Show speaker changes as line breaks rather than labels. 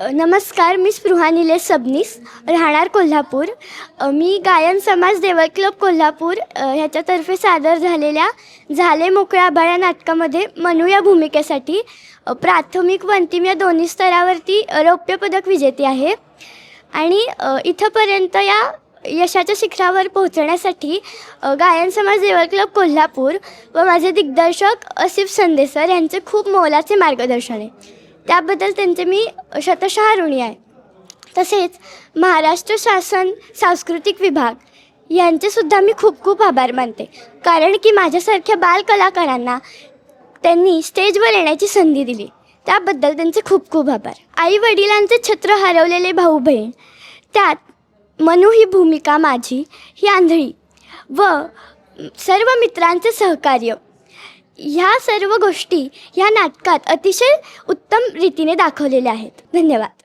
नमस्कार मी स्पृहा निलेश सबनीस राहणार कोल्हापूर. मी गायन समाज देवळ क्लब कोल्हापूर ह्याच्यातर्फे सादर झालेल्या झाले मोकळ्या आभाळ या नाटकामध्ये मनू या भूमिकेसाठी. प्राथमिक व अंतिम या दोन्ही स्तरावरती रौप्य पदक विजेती आहे. आणि इथंपर्यंत या यशाच्या शिखरावर पोहोचण्यासाठी गायन समाज देवळ क्लब कोल्हापूर व माझे दिग्दर्शक असिफ संदेसर यांचे खूप मोलाचे मार्गदर्शन आहे. त्याबद्दल त्यांचे मी शतशः ऋणी आहे. तसेच महाराष्ट्र शासन सांस्कृतिक विभाग यांचेसुद्धा मी खूप खूप आभार मानते. कारण की माझ्यासारख्या बालकलाकारांना त्यांनी स्टेजवर येण्याची संधी दिली. त्याबद्दल त्यांचे खूप खूप आभार. आई वडिलांचे छत्र हरवलेले भाऊ बहीण त्यात मनू ही भूमिका माझी ही आंधळी व सर्व मित्रांचे सहकार्य ह्या सर्व गोष्टी ह्या नाटकात अतिशय उत्तम रीतीने दाखवलेल्या आहेत. धन्यवाद.